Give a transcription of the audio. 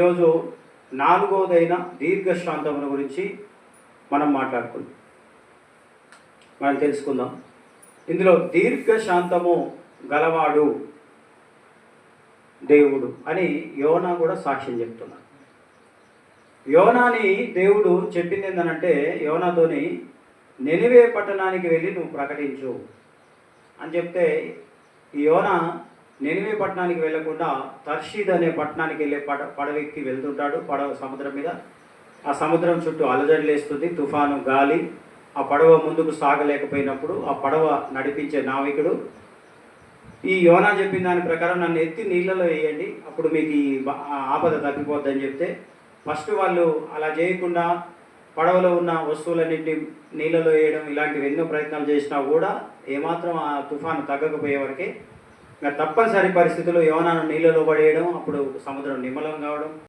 ఈరోజు నాలుగవదైన దీర్ఘశ్రాంతముల గురించి మనం మాట్లాడుకుందాం. మనం తెలుసుకుందాం. ఇందులో దీర్ఘశాంతము గలవాడు దేవుడు అని యోనా కూడా సాక్ష్యం చెప్తున్నాడు యోనాని దేవుడు చెప్పింది ఏంటంటే యోనాతోని నెనివే పట్టణానికి వెళ్ళి నువ్వు ప్రకటించు అని చెప్తే యోనా నెనివే పట్టణానికి వెళ్ళకుండా తర్షీద్ అనే పట్టణానికి వెళ్ళే పడ పడవెక్కి వెళ్తుంటాడు పడవ సముద్రం మీద. ఆ సముద్రం చుట్టూ అలజడిలేస్తుంది తుఫాను గాలి. ఆ పడవ ముందుకు సాగలేకపోయినప్పుడు ఆ పడవ నడిపించే నావికుడు ఈ యోనా చెప్పిన దాని ప్రకారం నన్ను ఎత్తి నీళ్ళలో వేయండి అప్పుడు మీకు ఈ ఆపద తప్పిపోద్దని చెప్తే ఫస్ట్ వాళ్ళు అలా చేయకుండా పడవలో ఉన్న వస్తువులన్నింటినీ నీళ్ళలో వేయడం ఇలాంటివి ఎన్నో ప్రయత్నాలు చేసినా కూడా ఏమాత్రం ఆ తుఫాను తగ్గకపోయే వరకే ఇంకా తప్పనిసరి పరిస్థితుల్లో యోనాను నీళ్ళలో పడేయడం అప్పుడు సముద్రం నిమ్మలం కావడం.